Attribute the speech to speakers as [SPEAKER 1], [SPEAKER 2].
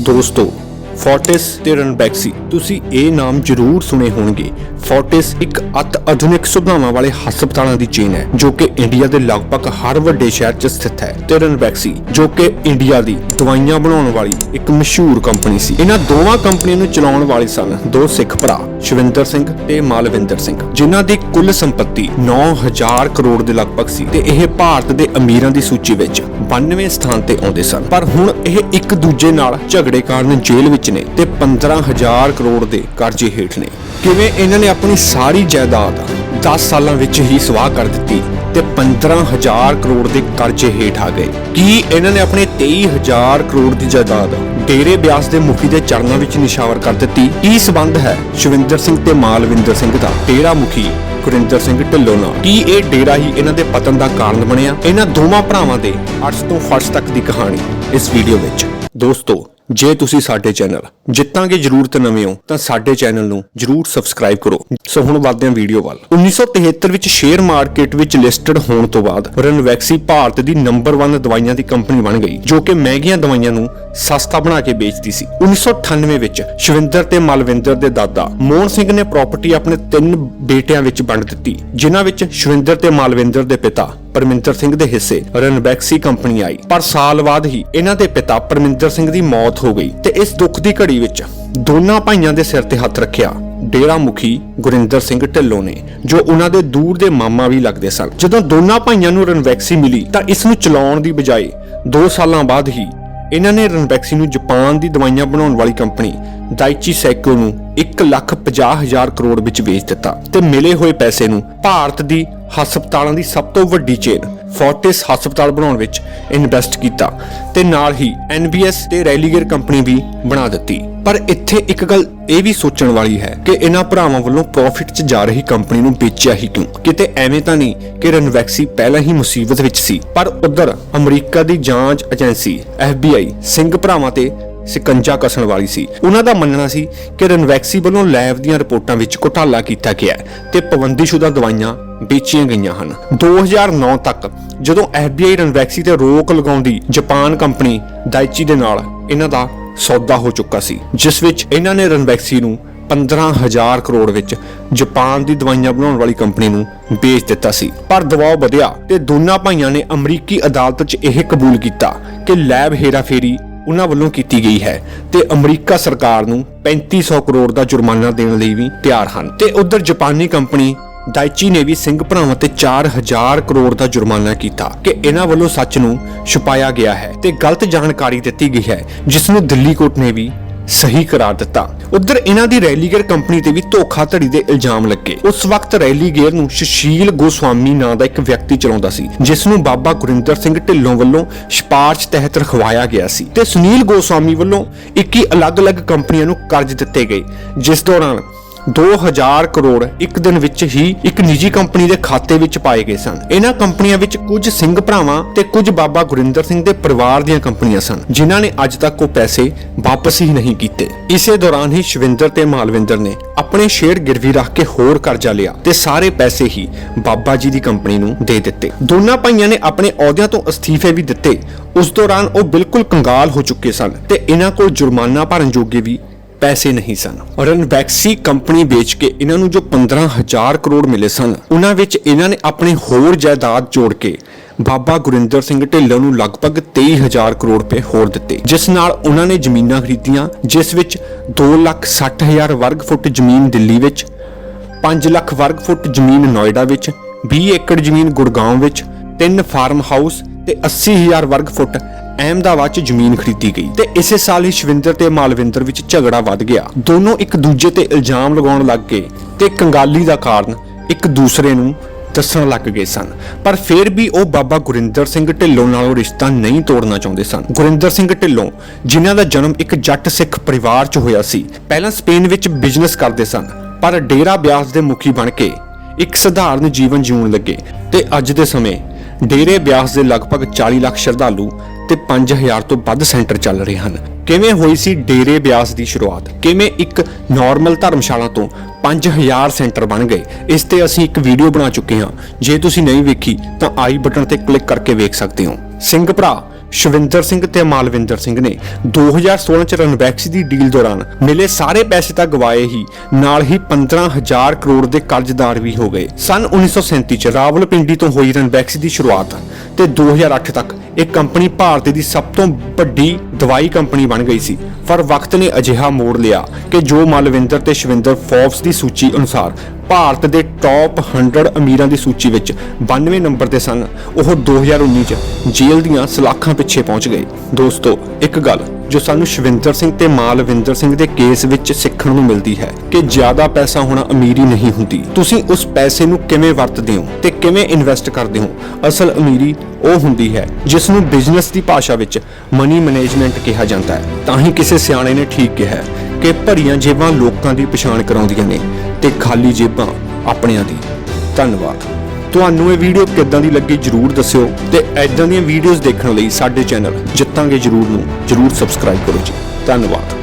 [SPEAKER 1] ਦੋਸਤੋ ਫੋਰਟਿਸ ਤੇ ਰਨਬੈਕਸੀ ਤੁਸੀਂ ਇਹ ਨਾਮ ਜ਼ਰੂਰ ਸੁਣੇ ਹੋਣਗੇ। ਫੋਰਟਿਸ ਇੱਕ ਅਤ ਆਧੁਨਿਕ ਸੁਵਿਧਾਵਾਂ ਵਾਲੇ ਹਸਪਤਾਲਾਂ ਦੀ ਚੇਨ ਹੈ, ਜੋ ਕਿ ਇੰਡੀਆ ਦੇ ਲਗਭਗ ਹਰ ਵੱਡੇ ਸ਼ਹਿਰ 'ਚ ਸਥਿਤ ਹੈ। ਤੇ ਰਨਬੈਕਸੀ ਜੋ ਕਿ ਇੰਡੀਆ ਦੀ ਦਵਾਈਆਂ ਬਣਾਉਣ ਵਾਲੀ ਇੱਕ ਮਸ਼ਹੂਰ ਕੰਪਨੀ ਸੀ। ਇਹਨਾਂ ਦੋਵਾਂ ਕੰਪਨੀਆਂ ਨੂੰ ਚਲਾਉਣ ਵਾਲੇ ਸਨ ਦੋ ਸਿੱਖ ਭਰਾ, ਸ਼ਿਵਿੰਦਰ ਸਿੰਘ ਤੇ ਮਾਲਵਿੰਦਰ ਸਿੰਘ, ਜਿਨ੍ਹਾਂ ਦੀ ਕੁੱਲ ਸੰਪਤੀ 9000 ਕਰੋੜ ਦੇ ਲਗਭਗ ਸੀ ਤੇ ਇਹ ਭਾਰਤ ਦੇ ਅਮੀਰਾਂ ਦੀ ਸੂਚੀ ਵਿੱਚ 92ਵੇਂ ਸਥਾਨ ਤੇ ਆਉਂਦੇ ਸਨ। ਪਰ ਹੁਣ ਇਹ ਇੱਕ ਦੂਜੇ ਨਾਲ ਝਗੜੇ ਕਾਰਨ ਜੇਲ੍ਹ ਵਿੱਚ ਨੇ ਤੇ 15000 ਕਰੋੜ ਦੇ ਕਰਜ਼ੇ ਹੇਠ ਨੇ। ਕਿਵੇਂ ਇਹਨਾਂ ਨੇ ਆਪਣੀ ਸਾਰੀ ਜਾਇਦਾਦ 10 ਸਾਲਾਂ ਵਿੱਚ ਹੀ ਸਵਾਹ ਕਰ ਦਿੱਤੀ ਤੇ 15000 ਕਰੋੜ ਦੇ ਕਰਜ਼ੇ ਹੇਠ ਆ ਗਏ। ਕੀ ਇਹਨਾਂ ਨੇ ਆਪਣੇ 23000 ਕਰੋੜ ਦੀ ਜਾਇਦਾਦ ਡੇਰੇ ਬਿਆਸ ਦੇ ਮੁਖੀ ਦੇ ਚਰਨਾਂ ਵਿੱਚ ਨਿਸ਼ਾਵਰ ਕਰ ਦਿੱਤੀ? ਕੀ ਸਬੰਧ ਹੈ ਸ਼ਵਿੰਦਰ ਸਿੰਘ ਤੇ ਮਾਲਵਿੰਦਰ ਸਿੰਘ ਦਾ? ਡੇਰਾ ਮੁਖੀ ਗੁਰਿੰਦਰ ਸਿੰਘ ਢਿੱਲੋਂ ਨਾਲ। ਕੀ ਇਹ ਡੇਰਾ ਹੀ ਇਹਨਾਂ ਦੇ ਪਤਨ ਦਾ ਕਾਰਨ ਬਣਿਆ? ਇਹਨਾਂ ਦੋਵਾਂ ਭਰਾਵਾਂ ਦੇ ਅਰਸ਼ ਤੋਂ ਫਰਸ਼ ਤੱਕ ਦੀ ਕਹਾਣੀ ਇਸ ਵੀਡੀਓ ਵਿੱਚ। ਦੋਸਤੋ ਜੇ ਤੁਸੀਂ ਸਾਡੇ ਚੈਨਲ ਜਿੱਤਾਂਗੇ ਜ਼ਰੂਰਤ ਨਵੇਂ ਹੋ, ਤਾਂ ਸਾਡੇ ਚੈਨਲ ਨੂੰ ਜ਼ਰੂਰ ਸਬਸਕ੍ਰਾਈਬ ਕਰੋ। ਸੋ ਹੁਣ ਵੱਧਦੇ ਹਾਂ ਵੀਡੀਓ ਵੱਲ। 1973 ਵਿੱਚ ਸ਼ੇਅਰ ਮਾਰਕੀਟ ਵਿੱਚ ਲਿਸਟਡ ਹੋਣ ਤੋਂ ਬਾਅਦ ਰਨਵੈਕਸੀ ਭਾਰਤ ਦੀ ਨੰਬਰ 1 ਦਵਾਈਆਂ ਦੀ ਕੰਪਨੀ ਬਣ ਗਈ, ਜੋ ਕਿ ਮਹਿੰਗੀਆਂ ਦਵਾਈਆਂ ਨੂੰ ਸਸਤਾ ਬਣਾ ਕੇ ਵੇਚਦੀ ਸੀ। 1998 ਵਿੱਚ ਸ਼ਿਵਿੰਦਰ ਤੇ ਮਲਵਿੰਦਰ ਦੇ ਦਾਦਾ ਮੋਹਨ ਸਿੰਘ ਨੇ ਪ੍ਰਾਪਰਟੀ ਆਪਣੇ ਤਿੰਨ ਬੇਟਿਆਂ ਵਿੱਚ ਵੰਡ ਦਿੱਤੀ, ਜਿਨ੍ਹਾਂ ਵਿੱਚ ਸ਼ਿਵਿੰਦਰ ਤੇ ਮਲਵਿੰਦਰ ਦੇ ਪਿਤਾ ਪਰਮਿੰਦਰ ਸਿੰਘ ਦੇ ਹਿੱਸੇ ਰਨਬੈਕਸੀ ਕੰਪਨੀ ਆਈ। ਪਰ ਸਾਲ ਬਾਅਦ ਹੀ ਇਹਨਾਂ ਦੇ ਪਿਤਾ ਪਰਮਿੰਦਰ ਸਿੰਘ ਦੀ ਮੌਤ ਹੋ ਗਈ ਤੇ ਇਸ ਦੁੱਖ ਦੀ ਘੜੀ ਵਿੱਚ ਦੋਨਾਂ ਭਾਈਆਂ ਦੇ ਸਿਰ ਤੇ ਹੱਥ ਰੱਖਿਆ ਡੇਰਾ ਮੁਖੀ ਗੁਰਿੰਦਰ ਸਿੰਘ ਢਿੱਲੋਂ ਨੇ, ਜੋ ਉਹਨਾਂ ਦੇ ਦੂਰ ਦੇ ਮਾਮਾ ਵੀ ਲੱਗਦੇ ਸਨ। ਜਦੋਂ ਦੋਨਾਂ ਭਾਈਆਂ ਨੂੰ ਰਨਵੈਕਸੀ ਮਿਲੀ ਤਾਂ ਇਸ ਨੂੰ ਚਲਾਉਣ ਦੀ ਬਜਾਏ 2 ਸਾਲਾਂ ਬਾਅਦ ਹੀ ਇਹਨਾਂ ਨੇ ਰਨਵੈਕਸੀ ਨੂੰ ਜਾਪਾਨ ਦੀ ਦਵਾਈਆਂ ਬਣਾਉਣ ਵਾਲੀ ਕੰਪਨੀ ਦਾਈਚੀ ਸੈਕੋ ਨੂੰ 1,50,000 ਕਰੋੜ ਵਿੱਚ ਵੇਚ ਦਿੱਤਾ ਤੇ ਮਿਲੇ ਹੋਏ ਪੈਸੇ ਨੂੰ ਭਾਰਤ ਦੀ ਹਸਪਤਾਲਾਂ ਦੀ ਸਭ ਤੋਂ ਵੱਡੀ ਚੇਨ ਫੋਰਟਿਸ ਹਸਪਤਾਲ ਬਣਾਉਣ ਵਿੱਚ ਇਨਵੈਸਟ ਕੀਤਾ ਤੇ ਨਾਲ ਹੀ NBS ਤੇ ਰੈਲੀਗੇਅਰ ਕੰਪਨੀ ਵੀ ਬਣਾ ਦਿੱਤੀ। ਪਰ ਇੱਥੇ ਇੱਕ ਗੱਲ ਇਹ ਵੀ ਸੋਚਣ ਵਾਲੀ ਹੈ ਕਿ ਇਹਨਾਂ ਭਰਾਵਾਂ ਵੱਲੋਂ ਪ੍ਰੋਫਿਟ 'ਚ ਜਾ ਰਹੀ ਕੰਪਨੀ ਨੂੰ ਵੇਚਿਆ ਹੀ ਕਿਉਂ? ਕਿਤੇ ਐਵੇਂ ਤਾਂ ਨਹੀਂ ਕਿ ਰਨਵੈਕਸੀ ਪਹਿਲਾਂ ਹੀ ਮੁਸੀਬਤ ਵਿੱਚ ਸੀ। ਪਰ ਉਧਰ ਅਮਰੀਕਾ ਦੀ ਜਾਂਚ ਏਜੰਸੀ FBI ਸਿੰਘ ਭਰਾਵਾਂ ਤੇ ਸਿਕੰਜਾ ਕਸਣ ਵਾਲੀ ਸੀ। ਉਹਨਾਂ ਦਾ ਮੰਨਣਾ ਸੀ ਕਿ ਰਨਵੈਕਸੀ ਵੱਲੋਂ ਲੈਬ ਦੀਆਂ ਰਿਪੋਰਟਾਂ ਵਿੱਚ ਘੁਟਾਲਾ ਕੀਤਾ ਗਿਆ ਹੈ ਤੇ ਪਾਬੰਦੀਸ਼ੁਦਾ ਦਵਾਈਆਂ ਵੇਚੀਆਂ ਗਈਆਂ ਹਨ। 2009 ਤੱਕ ਜਦੋਂ FBI ਰਨਵੈਕਸੀ ਤੇ ਰੋਕ ਲਗਾਉਂਦੀ ਜਾਪਾਨ ਕੰਪਨੀ ਦਾਈਚੀ ਦੇ ਨਾਲ, ਇਹਨਾਂ ਦਾ ਸੌਦਾ ਹੋ ਚੁੱਕਾ ਸੀ, ਜਿਸ ਵਿੱਚ ਇਹਨਾਂ ਨੇ ਰਨਵੈਕਸੀ ਨੂੰ 15000 ਕਰੋੜ ਵਿੱਚ ਜਾਪਾਨ ਦੀ ਦਵਾਈਆਂ ਬਣਾਉਣ ਵਾਲੀ ਕੰਪਨੀ ਨੂੰ ਵੇਚ ਦਿੱਤਾ ਸੀ। ਪਰ ਦਬਾਅ ਵਧਿਆ ਤੇ ਦੋਨਾਂ ਭਾਈਆਂ ਨੇ ਅਮਰੀਕੀ ਅਦਾਲਤ 'ਚ ਇਹ ਕਬੂਲ ਕੀਤਾ ਕਿ ਲੈਬ ਹੇਰਾਫੇਰੀ ਉਹਨਾਂ ਵੱਲੋਂ ਕੀਤੀ ਗਈ ਹੈ ਤੇ ਅਮਰੀਕਾ ਸਰਕਾਰ ਨੂੰ 3500 ਕਰੋੜ ਦਾ ਜੁਰਮਾਨਾ ਦੇਣ ਲਈ ਵੀ ਤਿਆਰ ਹਨ। ਤੇ ਉਧਰ ਜਾਪਾਨੀ ਕੰਪਨੀ ਦਾਈਚੀ ਨੇ ਵੀ ਸਿੰਘ ਭਰਾਵਾਂ ਤੇ 4000 ਕਰੋੜ ਦਾ ਜੁਰਮਾਨਾ ਕੀਤਾ ਕਿ ਇਹਨਾਂ ਵੱਲੋਂ ਸੱਚ ਨੂੰ ਛੁਪਾਇਆ ਗਿਆ ਹੈ ਤੇ ਗਲਤ ਜਾਣਕਾਰੀ ਦਿੱਤੀ ਗਈ ਹੈ, ਜਿਸ ਨੂੰ ਦਿੱਲੀ ਕੋਰਟ ਨੇ ਵੀ ਸਹੀ ਕਰਾਰ ਦਿੱਤਾ। ਉਧਰ ਇਹਨਾਂ ਦੀ ਰੈਲੀਗੇਅਰ ਕੰਪਨੀ ਤੇ ਵੀ ਧੋਖਾਧੜੀ ਦੇ ਇਲਜ਼ਾਮ ਲੱਗੇ। ਉਸ ਵਕਤ ਰੈਲੀਗੇਅਰ ਨੂੰ ਸੁਸ਼ੀਲ ਗੋਸਵਾਮੀ ਨਾਂ ਦਾ ਇੱਕ ਵਿਅਕਤੀ ਚਲਾਉਂਦਾ ਸੀ, ਜਿਸ ਨੂੰ ਬਾਬਾ ਗੁਰਿੰਦਰ ਸਿੰਘ ਢਿੱਲੋਂ ਵੱਲੋਂ ਸਿਫਾਰਸ਼ ਤਹਿਤ ਰਖਵਾਇਆ ਗਿਆ ਸੀ ਤੇ ਸੁਨੀਲ ਗੋਸਵਾਮੀ ਵੱਲੋਂ 21 ਅਲੱਗ-ਅਲੱਗ ਕੰਪਨੀਆਂ ਨੂੰ ਕਰਜ਼ ਦਿੱਤੇ ਗਏ, ਜਿਸ ਦੌਰਾਨ 2000 ਕਰੋੜ ਇੱਕ ਦਿਨ ਵਿੱਚ ਹੀ ਇੱਕ ਨਿੱਜੀ ਕੰਪਨੀ ਦੇ ਖਾਤੇ ਵਿੱਚ ਪਾਏ ਗਏ ਸਨ। ਇਹਨਾਂ ਕੰਪਨੀਆਂ ਵਿੱਚ ਕੁਝ ਸਿੰਘ ਭਰਾਵਾਂ ਤੇ ਕੁਝ ਬਾਬਾ ਗੁਰਿੰਦਰ ਸਿੰਘ ਦੇ ਪਰਿਵਾਰ ਦੀਆਂ ਕੰਪਨੀਆਂ ਸਨ, ਜਿਨ੍ਹਾਂ ਨੇ ਅੱਜ ਤੱਕ ਉਹ ਪੈਸੇ ਵਾਪਸ ਹੀ ਨਹੀਂ ਕੀਤੇ। ਇਸੇ ਦੌਰਾਨ ਹੀ ਸ਼ਿਵਿੰਦਰ ਤੇ ਮਾਲਵਿੰਦਰ ਨੇ ਆਪਣੇ ਸ਼ੇਅਰ ਗਿਰਵੀ ਰੱਖ ਕੇ ਹੋਰ ਕਰਜ਼ਾ ਲਿਆ ਤੇ ਸਾਰੇ ਪੈਸੇ ਹੀ ਬਾਬਾ ਜੀ ਦੀ ਕੰਪਨੀ ਨੂੰ ਦੇ ਦਿੱਤੇ। ਦੋਨਾਂ ਭਾਈਆਂ ਨੇ ਆਪਣੇ ਅਹੁਦਿਆਂ ਤੋਂ ਅਸਤੀਫੇ ਵੀ ਦਿੱਤੇ। ਉਸ ਦੌਰਾਨ ਉਹ ਬਿਲਕੁਲ ਕੰਗਾਲ ਹੋ ਚੁੱਕੇ ਸਨ ਤੇ ਇਹਨਾਂ ਕੋਲ ਜੁਰਮਾਨਾ ਭਰਨ ਜੋਗੇ ਵੀ ਪੈਸੇ ਨਹੀਂ ਸਨ। ਰਨਵੈਕਸੀ ਕੰਪਨੀ ਵੇਚ ਕੇ ਇਹਨਾਂ ਨੂੰ ਜੋ 15000 ਕਰੋੜ ਮਿਲੇ ਸਨ, ਉਹਨਾਂ ਵਿੱਚ ਇਹਨਾਂ ਨੇ ਆਪਣੇ ਹੋਰ ਜਾਇਦਾਦ ਜੋੜ ਕੇ ਬਾਬਾ ਗੁਰਿੰਦਰ ਸਿੰਘ ਢਿੱਲੋਂ ਨੂੰ ਲਗਭਗ 23000 ਕਰੋੜ ਰੁਪਏ ਹੋਰ ਦਿੱਤੇ, ਜਿਸ ਨਾਲ ਉਹਨਾਂ ਨੇ ਜ਼ਮੀਨਾਂ ਖਰੀਦੀਆਂ, ਜਿਸ ਵਿੱਚ 260000 ਵਰਗ ਫੁੱਟ ਜ਼ਮੀਨ ਦਿੱਲੀ ਵਿੱਚ 5 ਲੱਖ ਵਰਗ ਫੁੱਟ ਜ਼ਮੀਨ ਨੋਇਡਾ ਵਿੱਚ 20 ਏਕੜ ਜ਼ਮੀਨ ਗੁੜਗਾਉਂ ਵਿੱਚ, ਤਿੰਨ ਫਾਰਮ ਹਾਊਸ ਤੇ 80000 ਵਰਗ ਫੁੱਟ ਅਹਿਮਦਾਬਾਦ 'ਚ ਜ਼ਮੀਨ ਖਰੀਦੀ ਗਈ ਤੇ ਇਸੇ ਸਾਲ ਹੀ ਸ਼ਵਿੰਦਰ ਤੇ ਮਾਲਵਿੰਦਰ ਵਿੱਚ ਝਗੜਾ ਵੱਧ ਗਿਆ। ਦੋਨੋਂ ਇੱਕ ਦੂਜੇ ਤੇ ਇਲਜ਼ਾਮ ਲਗਾਉਣ ਲੱਗ ਗਏ ਤੇ ਕੰਗਾਲੀ ਦਾ ਕਾਰਨ ਇੱਕ ਦੂਸਰੇ ਨੂੰ ਦੱਸਣ ਲੱਗ ਗਏ ਸਨ। ਪਰ ਫਿਰ ਵੀ ਉਹ ਬਾਬਾ ਗੁਰਿੰਦਰ ਸਿੰਘ ਢਿੱਲੋਂ ਨਾਲ ਰਿਸ਼ਤਾ ਨਹੀਂ ਤੋੜਨਾ ਚਾਹੁੰਦੇ ਸਨ। ਗੁਰਿੰਦਰ ਸਿੰਘ ਢਿੱਲੋਂ, ਜਿਨ੍ਹਾਂ ਦਾ ਜਨਮ ਇੱਕ ਜੱਟ ਸਿੱਖ ਪਰਿਵਾਰ 'ਚ ਹੋਇਆ ਸੀ, ਪਹਿਲਾਂ ਸਪੇਨ ਵਿੱਚ ਬਿਜ਼ਨਸ ਕਰਦੇ ਸਨ, ਪਰ ਡੇਰਾ ਬਿਆਸ ਦੇ ਮੁਖੀ ਬਣ ਕੇ ਇੱਕ ਸਧਾਰਨ ਜੀਵਨ ਜਿਉਣ ਲੱਗੇ ਤੇ ਅੱਜ ਦੇ ਸਮੇਂ ਡੇਰੇ ਬਿਆਸ ਦੇ ਲਗਭਗ 40 ਲੱਖ ਸ਼ਰਧਾਲੂ ਤੇ 5000 ਤੋਂ ਵੱਧ ਸੈਂਟਰ ਚੱਲ ਰਹੇ ਹਨ। ਕਿਵੇਂ ਹੋਈ ਸੀ ਡੇਰੇ ਬਿਆਸ ਦੀ ਸ਼ੁਰੂਆਤ? ਕਿਵੇਂ ਇੱਕ ਨਾਰਮਲ ਧਰਮਸ਼ਾਲਾ ਤੋਂ 5000 ਸੈਂਟਰ ਬਣ ਗਏ? ਇਸ ਤੇ ਅਸੀਂ ਇੱਕ ਵੀਡੀਓ ਬਣਾ ਚੁੱਕੇ ਹਾਂ। ਜੇ ਤੁਸੀਂ ਨਹੀਂ ਵੇਖੀ, ਤਾਂ ਆਈ ਬਟਨ ਤੇ ਕਲਿੱਕ ਕਰਕੇ ਵੇਖ ਸਕਦੇ ਹੋ। ਸਿੰਘ ਭਰਾ, ਸ਼ਵਿੰਦਰ ਸਿੰਘ ਤੇ ਮਾਲਵਿੰਦਰ ਸਿੰਘ ਨੇ 2016 ਚ ਰਣਬੈਕਸੀ ਦੀ ਡੀਲ ਦੌਰਾਨ ਮਿਲੇ ਸਾਰੇ ਪੈਸੇ ਤਾਂ ਗਵਾਏ ਹੀ, ਨਾਲ ਹੀ 15000 ਕਰੋੜ ਦੇ ਕਰਜ਼ਦਾਰ ਵੀ ਹੋ ਗਏ। ਸਨ 1937 ਚ ਰਾਵਲਪਿੰਡੀ ਤੋਂ ਹੋਈ ਰਣਬੈਕਸੀ ਦੀ ਸ਼ੁਰੂਆਤ। ਤੇ 2008 ਤੱਕ ਇਹ ਕੰਪਨੀ ਭਾਰਤ ਦੀ ਸਭ ਤੋਂ ਵੱਡੀ ਦਵਾਈ ਕੰਪਨੀ ਬਣ ਗਈ ਸੀ। ਪਰ ਵਕਤ ਨੇ ਅਜਿਹਾ ਮੋੜ ਲਿਆ ਕਿ ਜੋ ਮਾਲਵਿੰਦਰ ਤੇ ਸ਼ਵਿੰਦਰ ਫੋਰਬਸ ਦੀ ਸੂਚੀ ਅਨੁਸਾਰ ਭਾਰਤ ਦੇ ਟੌਪ 100 ਅਮੀਰਾਂ ਦੀ ਸੂਚੀ ਵਿੱਚ 92 ਨੰਬਰ ਤੇ ਸਨ, ਉਹ 2019 ਚ ਜੇਲ੍ਹ ਦੀਆਂ ਸਲਾਖਾਂ ਪਿੱਛੇ ਪਹੁੰਚ ਗਏ। ਦੋਸਤੋ, ਇੱਕ ਗੱਲ ਜੋ ਸਾਨੂੰ ਸ਼ਵਿੰਦਰ ਸਿੰਘ ਤੇ ਮਾਲਵਿੰਦਰ ਸਿੰਘ ਦੇ ਕੇਸ ਵਿੱਚ ਸਿੱਖਣ ਨੂੰ ਮਿਲਦੀ ਹੈ ਕਿ ਜ਼ਿਆਦਾ ਪੈਸਾ ਹੋਣਾ ਅਮੀਰੀ ਨਹੀਂ ਹੁੰਦੀ। ਤੁਸੀਂ ਉਸ ਪੈਸੇ ਨੂੰ ਕਿਵੇਂ ਵਰਤਦੇ ਹੋ ਤੇ ਕਿਵੇਂ ਇਨਵੈਸਟ ਕਰਦੇ ਹੋ? ਅਸਲ ਅਮੀਰੀ ਉਹ ਹੁੰਦੀ ਹੈ ਜਿਸ ਨੂੰ ਬਿਜ਼ਨਸ ਦੀ ਭਾਸ਼ਾ ਵਿੱਚ ਮਨੀ ਮੈਨੇਜਮੈਂਟ ਕਿਹਾ ਜਾਂਦਾ ਹੈ। ਤਾਂ ਹੀ ਕਿਸੇ ਸਿਆਣੇ ਨੇ ਠੀਕ ਕਿਹਾ ਕਿ ਭਰੀਆਂ ਜੇਬਾਂ ਲੋਕਾਂ ਦੀ ਪਛਾਣ ਕਰਾਉਂਦੀਆਂ ਨੇ ਤੇ ਖਾਲੀ ਜੇਬਾਂ ਆਪਣਿਆਂ ਦੀ। ਧੰਨਵਾਦ। ਤੁਹਾਨੂੰ ਇਹ ਵੀਡੀਓ ਕਿੱਦਾਂ ਦੀ ਲੱਗੀ ਜਰੂਰ ਦੱਸਿਓ ਤੇ ਐਦਾਂ ਦੀਆਂ ਵੀਡੀਓਜ਼ ਦੇਖਣ ਲਈ ਸਾਡੇ ਚੈਨਲ ਜਿੱਤਾਂਗੇ ਜਰੂਰ ਨੂੰ, ਜਰੂਰ ਸਬਸਕ੍ਰਾਈਬ ਕਰੋ ਜੀ। ਧੰਨਵਾਦ।